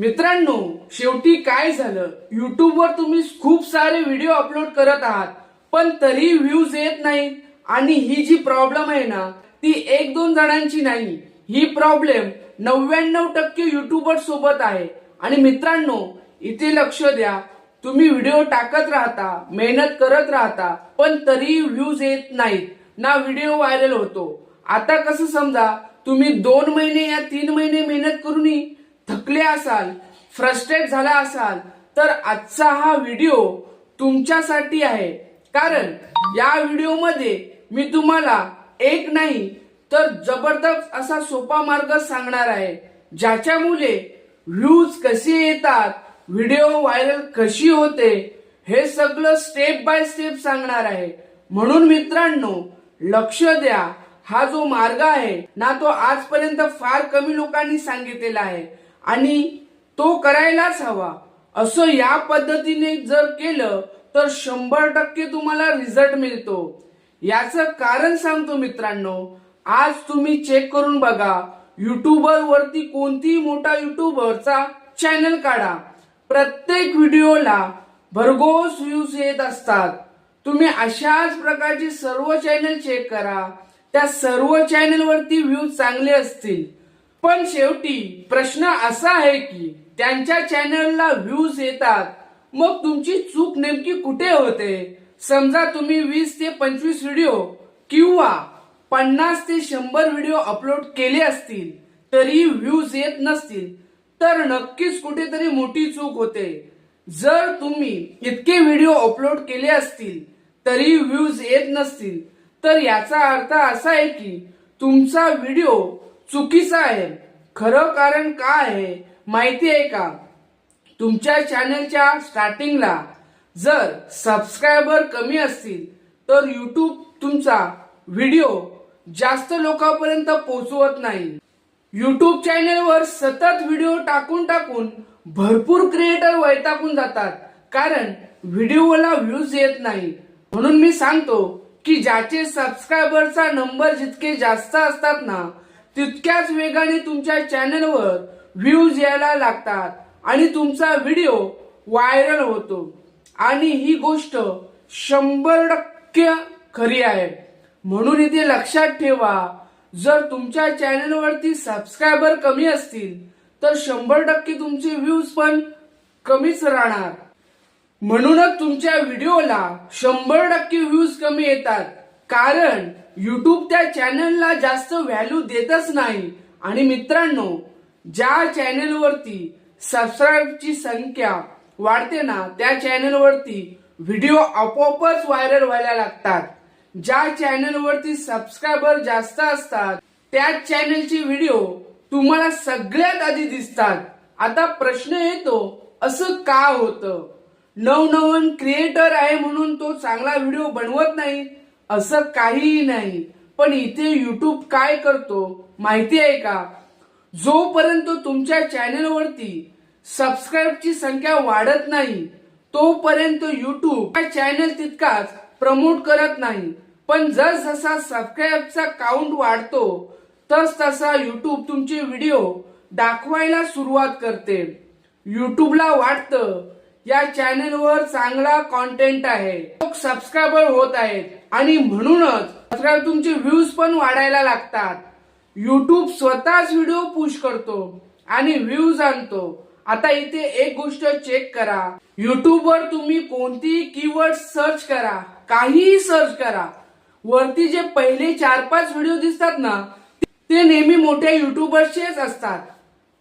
मित्रांनो शेवटी काय झालं? युट्यूबवर तुम्ही खूप सारे व्हिडिओ अपलोड करत आहात पण तरी व्ह्यूज येत नाहीत. आणि ही जी प्रॉब्लेम आहे ना ती एक दोन जणांची नाही. ही प्रॉब्लेम नव्याण्णव टक्के युट्यूबर सोबत आहे. आणि मित्रांनो इथे लक्ष द्या. तुम्ही व्हिडिओ टाकत राहता मेहनत करत राहता पण तरी व्ह्यूज येत नाहीत. ना व्हिडिओ व्हायरल होतो. आता कसं समजा तुम्ही दोन महिने या तीन महिने मेहनत करूनही थकले असाल फ्रस्ट्रेट झाला असाल तर आजचा हा व्हिडिओ तुमच्यासाठी आहे. कारण या व्हिडिओमध्ये मी तुम्हाला एक नाही तर जबरदस्त असा सोपा मार्ग सांगणार आहे ज्याच्यामुळे व्ह्यूज कसे येतात व्हिडिओ व्हायरल कशी होते हे सगळं स्टेप बाय स्टेप सांगणार आहे. म्हणून मित्रांनो लक्ष द्या. हा जो मार्ग आहे ना तो आजपर्यंत फार कमी लोकांनी सांगितलेला आहे. आणि तो करायलाच हवा. असं या पद्धतीने जर केलं तर शंभर टक्के तुम्हाला रिझल्ट मिळतो. याचं कारण सांगतो मित्रांनो आज तुम्ही चेक करून बघा युट्यूबर वरती कोणतीही मोठा युट्यूबरचा चॅनल काढा. प्रत्येक व्हिडिओला भरघोस व्ह्यूज येत असतात. तुम्ही अशाच प्रकारची सर्व चॅनल चेक करा. त्या सर्व चॅनल वरती व्ह्यूज चांगले असतील. पण शेवटी प्रश्न असा आहे की त्यांच्या चॅनलला व्ह्यूज येतात. मग तुमची चूक नेमकी कुठे होते? समजा तुम्ही वीस ते पंचवीस व्हिडिओ किंवा पन्नास ते शंभर व्हिडिओ अपलोड केले असतील तरी व्ह्यूज येत नसतील तर नक्कीच कुठेतरी मोठी चूक होते. जर तुम्ही इतके व्हिडिओ अपलोड केले असतील तरी व्ह्यूज येत नसतील तर याचा अर्थ असा आहे की तुमचा व्हिडिओ चुकीचा आहे. खरं कारण काय आहे माहिती आहे का? तुमच्या चॅनलच्या स्टार्टिंगला जर सबस्क्रायबर कमी असतील तर युट्यूब तुमचा व्हिडिओ जास्त लोकांपर्यंत पोहोचवत नाही. युट्यूब चॅनेलवर सतत व्हिडिओ टाकून टाकून भरपूर क्रिएटर वैतागून जातात. कारण व्हिडिओला व्ह्यूज येत नाही. म्हणून मी सांगतो की ज्याचे सबस्क्रायबरचा नंबर जितके जास्त असतात ना तितक्याच वेगाने तुमच्या चॅनलवर व्ह्यूज यायला लागतात आणि तुमचा व्हिडिओ व्हायरल होतो. आणि ही गोष्ट शंभर टक्के खरी आहे. म्हणून इथे लक्षात ठेवा जर तुमच्या चॅनलवरती सबस्क्रायबर कमी असतील तर शंभर टक्के तुमचे व्ह्यूज पण कमीच राहणार. म्हणूनच तुमच्या व्हिडिओला शंभर टक्के व्ह्यूज कमी येतात. कारण युट्यूब त्या चॅनलला जास्त व्हॅल्यू देतच नाही. आणि मित्रांनो ज्या चॅनलवरती सबस्क्राईबची संख्या वाढते ना त्या चॅनलवरती व्हिडिओ आपोआपच व्हायरल व्हायला लागतात. ज्या चॅनलवरती सबस्क्रायबर जास्त असतात त्या चॅनलचे व्हिडिओ तुम्हाला सगळ्यात आधी दिसतात. आता प्रश्न येतो असं का होतं? नवनवन क्रिएटर आहे म्हणून तो चांगला व्हिडिओ बनवत नाही. असं काहीही नाही. पण इथे युट्यूब काय करतो? माहिती आहे का? जोपर्यंत तुमच्या चॅनलवरती सबस्क्राईबची संख्या वाढत नाही तोपर्यंत युट्यूब चॅनल तितकाच प्रमोट करत नाही. पण जस जसा सबस्क्राईबचा काउंट वाढतो तस तसा युट्यूब तुमचे व्हिडिओ दाखवायला सुरुवात करते. युट्यूबला वाटतं या चॅनलवर चांगला कॉन्टेंट आहे. लोक सबस्क्रायबर होत आहेत. आणि म्हणूनच सबस्क्राईब तुमचे व्ह्यूज पण वाढायला लागतात. युट्यूब स्वतःच व्हिडिओ पुश करतो आणि व्ह्यूज आणतो. आता इथे एक गोष्ट चेक करा. युट्यूबवर तुम्ही कोणतीही कीवर्ड सर्च करा. काहीही सर्च करा. वरती जे पहिले चार पाच व्हिडिओ दिसतात ना ते नेहमी मोठ्या युट्यूबर्सचेच असतात.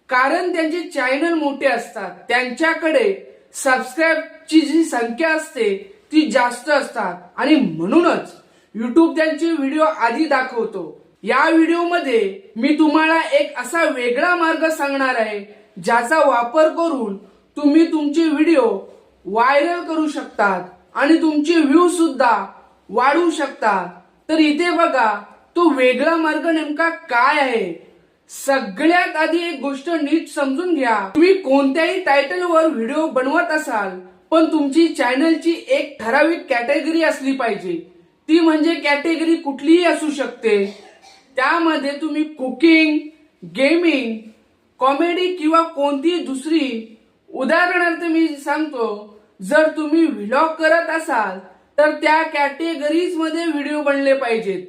कारण त्यांचे चॅनल मोठे असतात. त्यांच्याकडे सबस्क्राईबची जी संख्या असते ती जास्त असतात. आणि म्हणूनच युट्यूब त्यांचे व्हिडिओ आधी दाखवतो. या व्हिडिओमध्ये मी तुम्हाला एक असा वेगळा मार्ग सांगणार आहे ज्याचा वापर करून तुम्ही तुमचे व्हिडिओ व्हायरल करू शकतात आणि तुमचे व्ह्यू सुद्धा वाढवू शकतात. तर इथे बघा तो वेगळा मार्ग नेमका काय आहे? सगळ्यात आधी एक गोष्ट नीट समजून घ्या. तुम्ही कोणत्याही टायटलवर व्हिडिओ बनवत असाल पण तुमची चॅनलची एक ठराविक कॅटेगरी असली पाहिजे. ती म्हणजे कॅटेगरी कुठलीही असू शकते. त्यामध्ये तुम्ही कुकिंग गेमिंग कॉमेडी किंवा कोणतीही दुसरी उदाहरणार्थ मी सांगतो जर तुम्ही व्हिलॉग करत असाल तर त्या कॅटेगरीजमध्ये व्हिडिओ बनले पाहिजेत.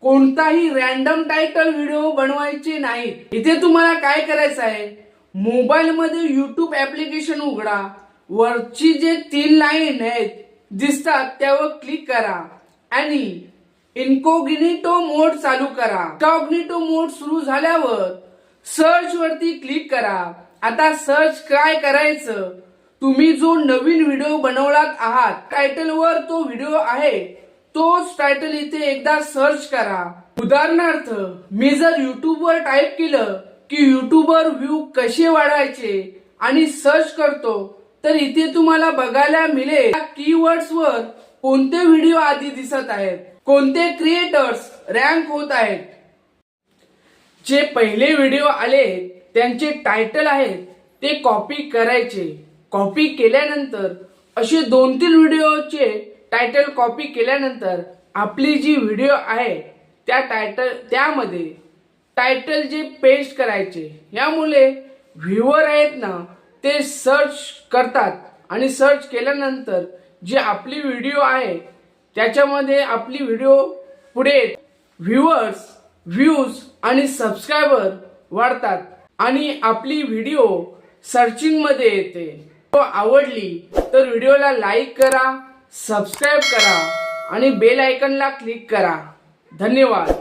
कोणताही रॅन्डम टायटल व्हिडिओ बनवायचे नाही. इथे तुम्हाला काय करायचं आहे? मोबाईल मध्ये युट्यूब ऍप्लिकेशन उघडा. वरची जे तीन लाईन आहेत दिसतात त्यावर क्लिक करा. आणि इन्कोग्निटो मोड चालू करा. इन्कॉग्निटो मोड सुरू झाल्यावर सर्च वरती क्लिक करा. आता सर्च काय करायचं? तुम्ही जो नवीन व्हिडिओ बनवलात आहात टायटल वर तो व्हिडिओ आहे. तोच टायटल इथे एकदा सर्च करा. उदाहरणार्थ मी जर युट्यूबवर टाईप केलं की युट्यूबवर व्ह्यू कसे वाढायचे आणि सर्च करतो तर इथे तुम्हाला बघायला मिळेल कीवर्ड्स वर कोणते व्हिडिओ आधी दिसत आहेत कोणते क्रिएटर्स रँक होत आहेत. जे पहिले व्हिडिओ आले त्यांचे टायटल आहेत ते कॉपी करायचे. कॉपी केल्यानंतर असे दोन तीन व्हिडिओचे टायटल कॉपी केल्यानंतर आपली जी व्हिडिओ आहे त्या टायटल त्यामध्ये टायटल जे पेस्ट करायचे यामुळे व्ह्युअर आहेत ना ते सर्च करतात. आणि सर्च केल्यानंतर जी आपली व्हिडिओ आहे त्याच्यामध्ये आपली व्हिडिओ पुढे व्ह्युअर्स व्ह्यूज आणि सबस्क्रायबर वाढतात. आणि आपली व्हिडिओ सर्चिंगमध्ये येते. तो आवडली तर व्हिडिओला लाईक करा. सबस्क्राईब करा आणि बेल आयकनला क्लिक करा. धन्यवाद.